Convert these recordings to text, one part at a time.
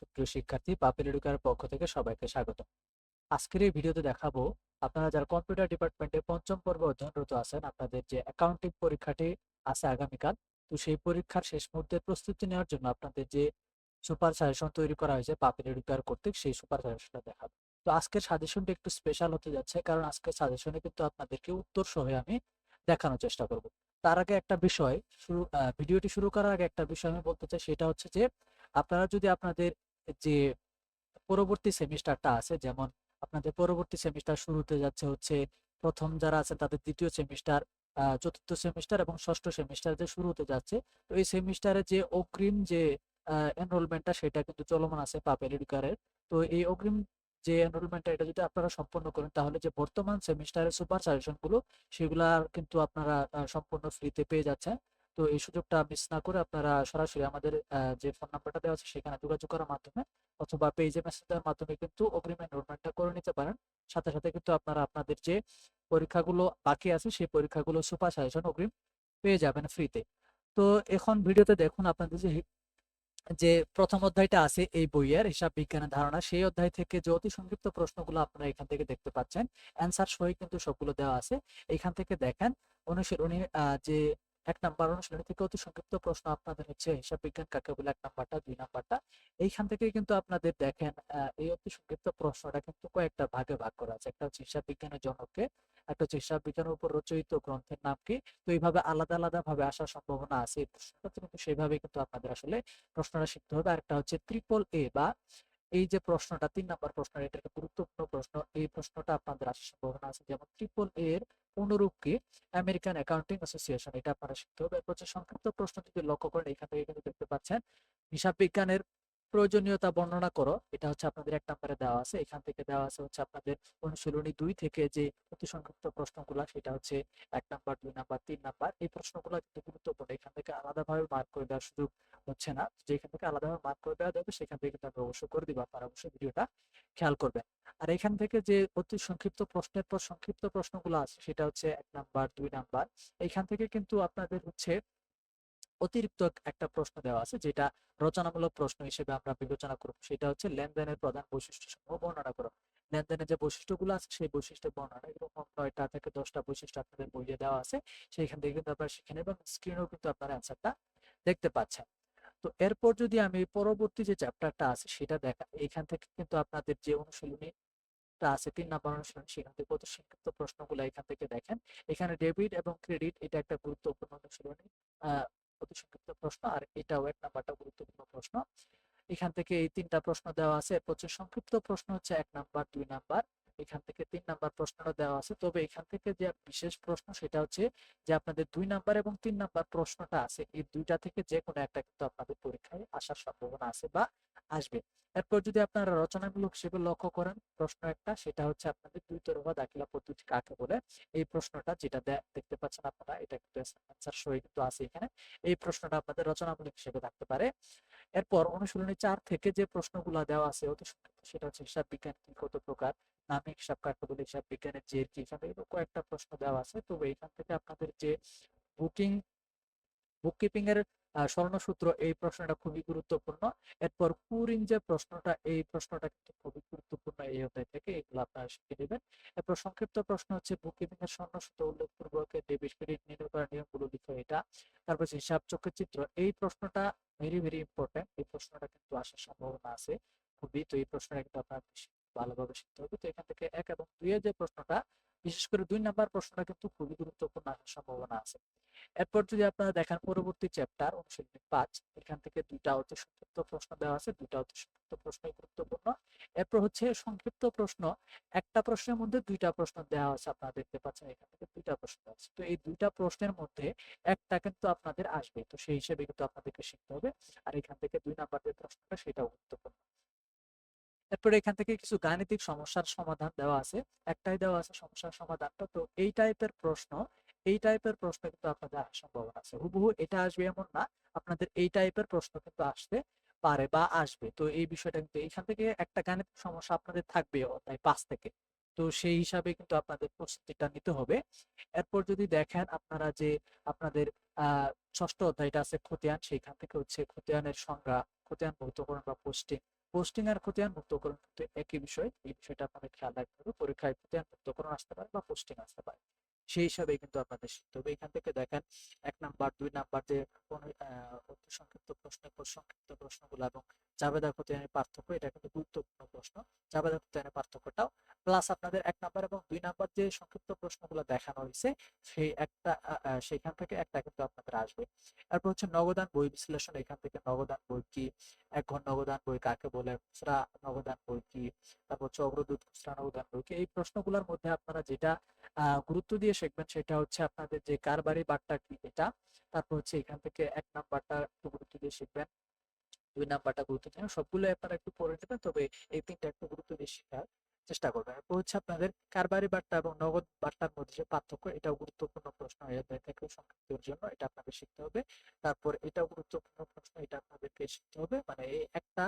সুপ্রিয় শিক্ষার্থী পাপেল এডুকার পক্ষ থেকে সবাইকে স্বাগত। আজকের এই ভিডিওতে দেখাবো, আপনারা যারা কম্পিউটার ডিপার্টমেন্টে পঞ্চম পর্বে অধ্যয়নরত আছেন, আপনাদের যে অ্যাকাউন্টিং পরীক্ষাটি আছে আগামীকাল, তো সেই পরীক্ষার শেষ মুহূর্তের প্রস্তুতি নেওয়ার জন্য আপনাদের যে সুপার সাজেশন তৈরি করা হয়েছে পাপেল এডুকার কর্তৃক সেই সুপার সাজেশনটা দেখাবো। তো আজকের সাজেশনটা একটু স্পেশাল হতে যাচ্ছে, কারণ আজকের সাজেশনে কিন্তু আপনাদেরকে উত্তর সহ আমি দেখানোর চেষ্টা করব। তার আগে একটা বিষয়, শুরু ভিডিওটি শুরু করার আগে একটা বিষয় আমি বলতে চাই, সেটা হচ্ছে যে, আপনারা যদি আপনাদের যে পরবর্তী সেমিস্টারটা আছে, যেমন আপনাদের পরবর্তী সেমিস্টার শুরু হতে যাচ্ছে হচ্ছে প্রথম যারা আছে তাদের দ্বিতীয় সেমিস্টার চতুর্থ সেমিস্টার এবং ষষ্ঠ সেমিস্টার যে শুরু হতে যাচ্ছে, তো এই সেমিস্টারে যে অগ্রিম যে এনরোলমেন্টটা সেটা কিন্তু চলমান আছে পাপেল এডুকারের তো এই অগ্রিম যে এনরোলমেন্টটা এটা যদি আপনারা সম্পন্ন করেন, তাহলে যে বর্তমান সেমিস্টারের সুপার সাজেশনগুলো সেগুলা কিন্তু আপনারা সম্পূর্ণ ফ্রিতে পেয়ে যাচ্ছেন। তো এই সুযোগটা মিস না করে আপনারা সরাসরি আমাদের যে ফোন নাম্বারটা দেওয়া আছে সেখানে যোগাযোগ করার মাধ্যমে অথবা পেজে মেসেজ দেওয়ার মাধ্যমে কিন্তু অগ্রিম এনরোলমেন্টটা করে নিতে পারেন। সাথে সাথে কিন্তু আপনারা আপনাদের যে পরীক্ষাগুলো বাকি আছে সেই পরীক্ষাগুলো সুপার সাজেশন অগ্রিম পেয়ে যাবেন ফ্রিতে তো। এখন ভিডিওতে দেখুন আপনাদের যে যে প্রথম অধ্যায়টা আছে এই বইয়ের হিসাব বিজ্ঞানের ধারণা সেই অধ্যায় থেকে যে অতি সংক্ষিপ্ত প্রশ্নগুলো আপনারা এখান থেকে দেখতে পাচ্ছেন। অ্যান্সার সহ কিন্তু সবগুলো দেওয়া আছে। এখান থেকে দেখেন অনুশীলনী আহ, যে এক নাম্বার অনুশীলনী থেকে অতি সংক্ষিপ্ত প্রশ্ন আপনাদের হচ্ছে হিসাব বিজ্ঞান কাকে বলে, এক নাম্বারটা, দুই নাম্বারটা। এইখান থেকে কিন্তু আপনাদের দেখেন এই অতি সংক্ষিপ্ত প্রশ্নটা কিন্তু কয়েকটা ভাগে ভাগ করা আছে। একটা হচ্ছে হিসাব বিজ্ঞানের জনককে, একটা হচ্ছে হিসাব বিজ্ঞানের উপর রচিত গ্রন্থের নাম কি। তো এইভাবে আলাদা আলাদা ভাবে আসার সম্ভাবনা আছে। কিন্তু সেইভাবে কিন্তু আপনাদের আসলে প্রশ্নটা শিখতে হবে। আর একটা হচ্ছে ট্রিপল এ বা এই যে প্রশ্নটা, তিন নাম্বার প্রশ্ন, এটা একটা গুরুত্বপূর্ণ প্রশ্ন। এই প্রশ্নটা আপনাদের আসার সম্ভাবনা আছে। যেমন ট্রিপল এর অনুরূপ কি আমেরিকান অ্যাকাউন্টিং অ্যাসোসিয়েশন এটা আপনারা শিখতে হবে। এরপর হচ্ছে সংক্ষিপ্ত প্রশ্ন যদি লক্ষ্য করেন, এখান থেকে কিন্তু দেখতে পাচ্ছেন, হিসাব বিজ্ঞানের প্রয়োজনীয়তা বর্ণনা করো। এটা হচ্ছে আপনাদের এক নম্বরে দেওয়া আছে। এখান থেকে দেওয়া আছে হচ্ছে আপনাদের অনুশীলনী দুই থেকে যে অতি সংক্ষিপ্ত প্রশ্নগুলো, সেটা হচ্ছে এক নাম্বার, দুই নাম্বার, তিন নাম্বার। এই প্রশ্নগুলো কিন্তু গুরুত্বপূর্ণ। এখান থেকে আলাদাভাবে মার্ক করে দেওয়ার সুযোগ হচ্ছে না। যেখান থেকে আলাদাভাবে মার্ক করে দেওয়া যাবে, সেখান থেকে কিন্তু আমি অবশ্যই করে দিব। আপনারা অবশ্যই ভিডিওটা খেয়াল করবেন। আর এখান থেকে যে অতি সংক্ষিপ্ত প্রশ্নের পর সংক্ষিপ্ত প্রশ্নগুলো আছে, সেটা হচ্ছে এক নাম্বার, দুই নাম্বার এইখান থেকে কিন্তু আপনাদের হচ্ছে অতিরিক্ত একটা প্রশ্ন দেওয়া আছে, যেটা রচনামূলক প্রশ্ন হিসেবে আমরা বিবেচনা করব। সেটা হচ্ছে লেনদেনের প্রধান বৈশিষ্ট্য সমূহ বর্ণনা করো। লেনদেনের যে বৈশিষ্ট্যগুলো আছে, সেই বৈশিষ্ট্য বর্ণনা এরকম নয়টা থেকে দশটা বৈশিষ্ট্য আপনাদের বইয়ে দেওয়া আছে। সেইখান থেকে কিন্তু আপনারা শিখে নেবেন স্ক্রিনেও কিন্তু আপনারা অ্যান্সারটা দেখতে পাচ্ছেন। তো এরপর যদি আমি পরবর্তী যে চ্যাপ্টারটা আছে সেটা দেখা এখান থেকে কিন্তু আপনাদের যে অনুশীলনী টা আছে, তিন নাম্বার অনুশীলনী সেখান থেকে কত সংক্ষিপ্ত প্রশ্নগুলো এখান থেকে দেখেন। এখানে ডেবিট এবং ক্রেডিট, এটা একটা গুরুত্বপূর্ণ অনুশীলনী অতি সংক্ষিপ্ত প্রশ্ন, আর এটাও এক নাম্বারটা গুরুত্বপূর্ণ প্রশ্ন। এখান থেকে এই তিনটা প্রশ্ন দেওয়া আছে, এরপর সংক্ষিপ্ত প্রশ্ন হচ্ছে এক নাম্বার, দুই নাম্বার। এখান থেকে তিন নাম্বার প্রশ্নটা দেওয়া আছে। তবে এখান থেকে যে বিশেষ প্রশ্ন সেটা হচ্ছে যে আপনাদের দুই নাম্বার এবং তিন নাম্বার প্রশ্নটা আছে। এই দুইটা থেকে যে কোনো একটা কিন্তু আপনাদের পরীক্ষায় আসার সম্ভাবনা আছে বা আসবে। এরপর যদি আপনারা রচনামূলক হিসেবে লক্ষ্য করেন, প্রশ্ন একটা সেটা হচ্ছে আপনাদের দুই তরফা দাখিলা পদ্ধতি কাকে বলে? এই প্রশ্নটা যেটা দেখতে পাচ্ছেন আপনারা, এটা কিন্তু অ্যান্সার সহ কিন্তু আছে এখানে। এই প্রশ্নটা আপনাদের রচনামূলক হিসেবে থাকতে পারে। এরপর অনুশীলনী চার থেকে যে প্রশ্নগুলো দেওয়া আছে, অতি সেটা হচ্ছে হিসাব বিজ্ঞান কি, কত প্রকার? নামিক হিসাব বলে হিসাব বিজ্ঞানের জের কি এখান থেকে কয়েকটা প্রশ্ন দেওয়া আছে। তবে এখান থেকে আপনাদের যে বুকিং বুককিপিং এর স্বর্ণসূত্র, এই প্রশ্নটা খুবই গুরুত্বপূর্ণ। এরপর কুরিং যে প্রশ্নটা, এই প্রশ্নটা কিন্তু খুবই গুরুত্বপূর্ণ এই অধ্যায় থেকে, এগুলো আপনারা শিখে নেবেন। এরপর সংক্ষিপ্ত প্রশ্ন হচ্ছে বুককিপিং এর স্বর্ণসূত্র উল্লেখপূর্বক ডেবিট ক্রেডিট নির্ণয় করার নিয়মগুলো লিখো এটা। তারপর হিসাব চক্রের চিত্র, এই প্রশ্নটা ভেরি ভেরি ইম্পর্টেন্ট এই প্রশ্নটা কিন্তু আসার সম্ভাবনা আছে খুবই। তো এই প্রশ্নটা কিন্তু আপনার ভালোভাবে শিখতে হবে। তো এখান থেকে এক এবং দুই যে প্রশ্নটা, বিশেষ করে দুই নাম্বার প্রশ্নটা কিন্তু খুবই গুরুত্বপূর্ণ আসার সম্ভাবনা আছে। এরপর যদি আপনারা দেখেন পরবর্তী চ্যাপ্টার অনুশীলনী পাঁচ, এখান থেকে দুইটা অতি সংক্ষিপ্ত প্রশ্ন দেওয়া আছে, দুইটা অতি সংক্ষিপ্ত প্রশ্নই গুরুত্বপূর্ণ। এরপর হচ্ছে সংক্ষিপ্ত প্রশ্ন, একটা প্রশ্নের মধ্যে দুইটা প্রশ্ন দেওয়া আছে, আপনারা দেখতে পাচ্ছেন এখান থেকে দুইটা প্রশ্ন দেওয়া আছে। তো এই দুইটা প্রশ্নের মধ্যে একটা কিন্তু আপনাদের আসবে, তো সেই হিসেবে কিন্তু আপনাদেরকে শিখতে হবে। আর এখান থেকে দুই নাম্বার যে প্রশ্নটা, সেটাও গুরুত্বপূর্ণ। এরপরে এখান থেকে কিছু গাণিতিক সমস্যার সমাধান দেওয়া আছে। একটাই দেওয়া আছে সমস্যার সমাধানটা। তো এই টাইপের প্রশ্ন, এই টাইপের প্রশ্ন কিন্তু আপনাদের আসার সম্ভাবনা আছে। হুবহু এটা আসবে এমন না, আপনাদের এই টাইপের প্রশ্ন কিন্তু আসতে পারে বা আসবে। তো এই বিষয়টা কিন্তু এখান থেকে একটা গাণিতিক সমস্যা আপনাদের থাকবে অধ্যায় পাঁচ থেকে। তো সেই হিসাবে কিন্তু আপনাদের প্রস্তুতিটা নিতে হবে। এরপর যদি দেখেন আপনারা যে আপনাদের আহ ষষ্ঠ অধ্যায়টা আছে খতিয়ান, সেইখান থেকে হচ্ছে খতিয়ানের সংজ্ঞা, খতিয়ান ভৌতকরণ বা পোস্টিং পোস্টিং আর খতিয়ান মুক্তকরণ কিন্তু একই বিষয়, এই বিষয়টা আপনাদের খেয়াল রাখতে হবে, পরীক্ষায় খতিয়ান মুক্তকরণ আসতে পারে বা পোস্টিং আসতে পারে। সেই হিসাবে কিন্তু আপনাদের শিখতে হবে এখান থেকে দেখেন, এক নাম্বার, দুই নাম্বার যে কোন সংক্ষিপ্ত প্রশ্ন সংক্ষিপ্ত প্রশ্নগুলো এবং জাবেদা খতিয়ানের পার্থক্য, এটা কিন্তু গুরুত্বপূর্ণ প্রশ্ন। জাবেদা খতিয়ানের পার্থক্যটাও। প্লাস আপনাদের এক নাম্বার এবং দুই নাম্বার যে সংক্ষিপ্ত প্রশ্নগুলো দেখানো হয়েছে, সেই একটা সেখান থেকে একটা কিন্তু আপনাদের আসবে। তারপর হচ্ছে নগদান বই বিশ্লেষণ, এখান থেকে নগদান বই কি, এক ঘর নগদান বই কাকে বলে, খুচরা নগদান বই কি, তারপর হচ্ছে অগ্রদূত খুচরা নগদান বই কি, এই প্রশ্নগুলোর মধ্যে আপনারা যেটা গুরুত্ব দিয়ে শিখবেন সেটা হচ্ছে আপনাদের যে কারবারি বারটা কি এটা? তারপর হচ্ছে এখান থেকে এক নাম্বারটা একটু গুরুত্ব দিয়ে শিখবেন, দুই নাম্বারটা গুরুত্ব দিয়ে। সবগুলো আপনারা একটু পড়ে নেবেন, তবে এই তিনটা একটু গুরুত্ব দিয়ে শেখার চেষ্টা করবেন। এরপর হচ্ছে আপনাদের কারবারি বার্তা এবং নগদ বার্তার মধ্যে যে পার্থক্য, এটাও গুরুত্বপূর্ণ প্রশ্ন। হয়ে থেকে জন্য এটা আপনাকে শিখতে হবে। তারপর এটাও গুরুত্বপূর্ণ প্রশ্ন, এটা আপনাদেরকে শিখতে হবে। মানে এই একটা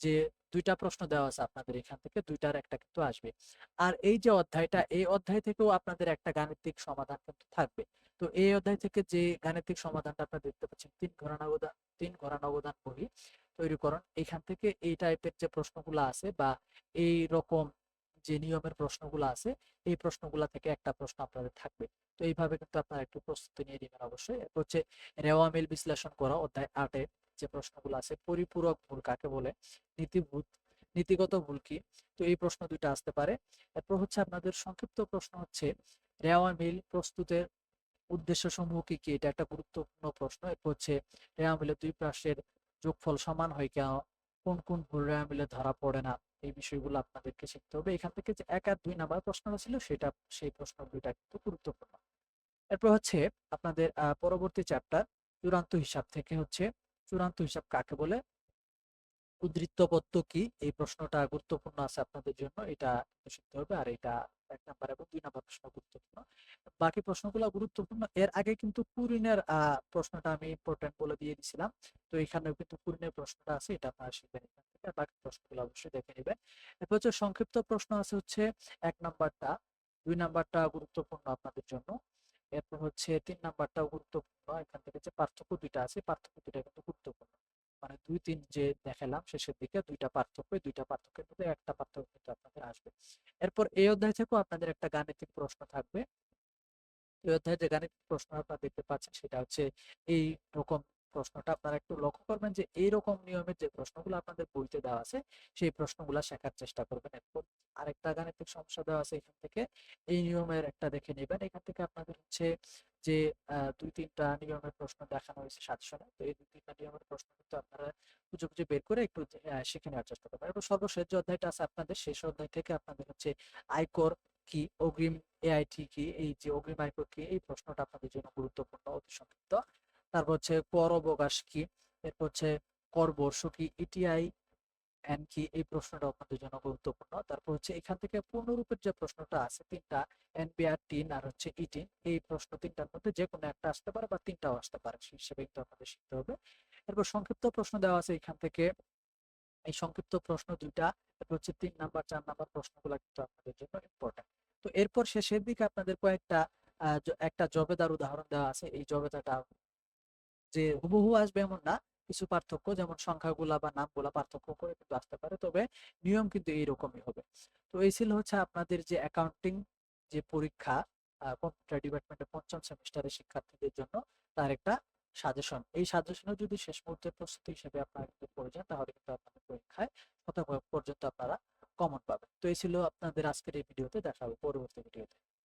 যে দুইটা প্রশ্ন দেওয়া আছে আপনাদের এখান থেকে, দুইটার একটা কিন্তু আসবে। আর এই যে অধ্যায়টা, এই অধ্যায় থেকেও আপনাদের একটা গাণিতিক সমাধান কিন্তু থাকবে। তো এই অধ্যায় থেকে যে গাণিতিক সমাধানটা আপনারা দেখতে পাচ্ছেন, তিন ঘরান অবদান তিন ঘরানাবদান বই তৈরিকরণ এখান থেকে এই টাইপের যে প্রশ্নগুলো আছে বা এই রকম যে নিয়মের প্রশ্নগুলো আছে, এই প্রশ্নগুলা থেকে একটা প্রশ্ন আপনাদের থাকবে। তো এইভাবে কিন্তু আপনারা একটু প্রস্তুতি নিয়ে দিবেন অবশ্যই। হচ্ছে রেওয়া মিল বিশ্লেষণ করা অধ্যায় আটে। যে প্রশ্নগুলো আছে, পরিপূরক ভুল কাকে বলে, নীতিভূত, নীতিগত ভুল কি? তো এই প্রশ্ন দুইটা আসতে পারে। এরপর হচ্ছে আপনাদের সংক্ষিপ্ত প্রশ্ন হচ্ছে, রেওয়া মিল প্রস্তুতের উদ্দেশ্য সমূহ কি কি? এটা একটা গুরুত্বপূর্ণ প্রশ্ন। এরপর হচ্ছে, রেওয়া মিলের দুই পাশের যোগফল সমান হয় কেন? কোন কোন ভুল রেওয়া মিলে ধরা পড়ে না? এই বিষয়গুলো আপনাদেরকে শিখতে হবে। এখান থেকে যে এক আর দুই নাম্বার প্রশ্নটা ছিল, সেটা, সেই প্রশ্ন দুইটা কিন্তু গুরুত্বপূর্ণ। এরপর হচ্ছে, আপনাদের পরবর্তী চ্যাপ্টার চূড়ান্ত হিসাব থেকে হচ্ছে চূড়ান্ত হিসাব কাকে বলে? উদ্ধৃত্তপত্য কি? এই প্রশ্নটা গুরুত্বপূর্ণ আছে আপনাদের জন্য। এটা শিখতে হবে। আর এটা এক নাম্বার এবং দুই নাম্বার প্রশ্ন গুরুত্বপূর্ণ। বাকি প্রশ্নগুলো গুরুত্বপূর্ণ। এর আগে কিন্তু কুরিনের প্রশ্নটা আমি ইম্পর্টেন্ট বলে দিয়ে দিছিলাম। তো এখানেও কিন্তু কুরিনের প্রশ্নটা আছে। এটা আপনারা শিখবেন বাকি প্রশ্নগুলো অবশ্যই দেখে নেবেন। এরপর হচ্ছে সংক্ষিপ্ত প্রশ্ন আছে হচ্ছে এক নাম্বারটা। দুই নাম্বারটা গুরুত্বপূর্ণ আপনাদের জন্য। এরপর হচ্ছে তিন নাম্বারটাও গুরুত্বপূর্ণ, এখান থেকে যে পার্থক্য দুইটা আছে, পার্থক্য দুইটা কিন্তু গুরুত্বপূর্ণ। মানে দুই তিন যে দেখালাম শেষের দিকে, দুইটা পার্থক্য দুইটা পার্থক্যের মধ্যে একটা পার্থক্য কিন্তু আপনাদের আসবে। এরপর এই অধ্যায় থেকেও আপনাদের একটা গাণিতিক প্রশ্ন থাকবে। এই অধ্যায়ে যে গাণিতিক প্রশ্ন আপনারা দেখতে পাচ্ছেন সেটা হচ্ছে এই রকম প্রশ্নটা আপনারা একটু লক্ষ্য করবেন যে এইরকম নিয়মের যে প্রশ্নগুলো আপনাদের বইতে দেওয়া আছে, সেই প্রশ্নগুলো শেখার চেষ্টা করবেন। এরপর আরেকটা গাণিতিক সমস্যা দেওয়া আছে এখান থেকে। এই নিয়মের একটা দেখে নেবেন। এখান থেকে আপনাদের হচ্ছে যে দুই তিনটা নিয়মের প্রশ্ন দেখানো হয়েছে সাজেশনে। তো এই দুই তিনটা নিয়মের প্রশ্ন কিন্তু আপনারা খুঁজে খুঁজে বের করে একটু শিখে নেওয়ার চেষ্টা করবেন। এরপর সর্বশেষ যে অধ্যায়টা আছে আপনাদের শেষ অধ্যায় থেকে আপনাদের হচ্ছে আয়কর কি, অগ্রিম এআইটি কি, এই যে অগ্রিম আয়কর কি, এই প্রশ্নটা আপনাদের জন্য গুরুত্বপূর্ণ, অতি সংক্ষিপ্ত। তারপর হচ্ছে কর অবকাশ কি? এরপর হচ্ছে কর বর্ষ কি ইটিআই এন কি? এই প্রশ্নটা আপনাদের জন্য গুরুত্বপূর্ণ। তারপর হচ্ছে এখান থেকে পূর্ণরূপের যে প্রশ্নটা আছে, তিনটা এনবিআর টিন আর হচ্ছে ইটিন এই প্রশ্ন তিনটার মধ্যে যে কোনো একটা আসতে পারে বা তিনটাও আসতে পারে, সেই হিসেবে কিন্তু আপনাদের শিখতে হবে। এরপর সংক্ষিপ্ত প্রশ্ন দেওয়া আছে এখান থেকে। এই সংক্ষিপ্ত প্রশ্ন দুইটা, এরপর হচ্ছে তিন নাম্বার, চার নাম্বার প্রশ্নগুলো কিন্তু আপনাদের জন্য ইম্পর্টেন্ট তো এরপর শেষের দিকে আপনাদের কয়েকটা একটা জবেদার উদাহরণ দেওয়া আছে। এই জবেদাটা যে হুবহু আসবে এমন না কিছু পার্থক্য, যেমন সংখ্যাগুলা বা নামগুলা পার্থক্য করে কিন্তু আসতে পারে, তবে নিয়ম কিন্তু এইরকমই হবে। তো এই ছিল হচ্ছে আপনাদের যে অ্যাকাউন্টিং যে পরীক্ষা কম্পিউটার ডিপার্টমেন্টের পঞ্চম সেমিস্টারের শিক্ষার্থীদের জন্য তার একটা সাজেশন এই সাজেশনে যদি শেষ মুহূর্তে প্রস্তুতি হিসেবে আপনারা কিন্তু পড়ে যান, তাহলে কিন্তু আপনাদের পরীক্ষায় শতভাগ পর্যন্ত আপনারা কমন পাবেন। তো এই ছিল আপনাদের আজকের এই ভিডিওতে, দেখা হবে পরবর্তী ভিডিওতে।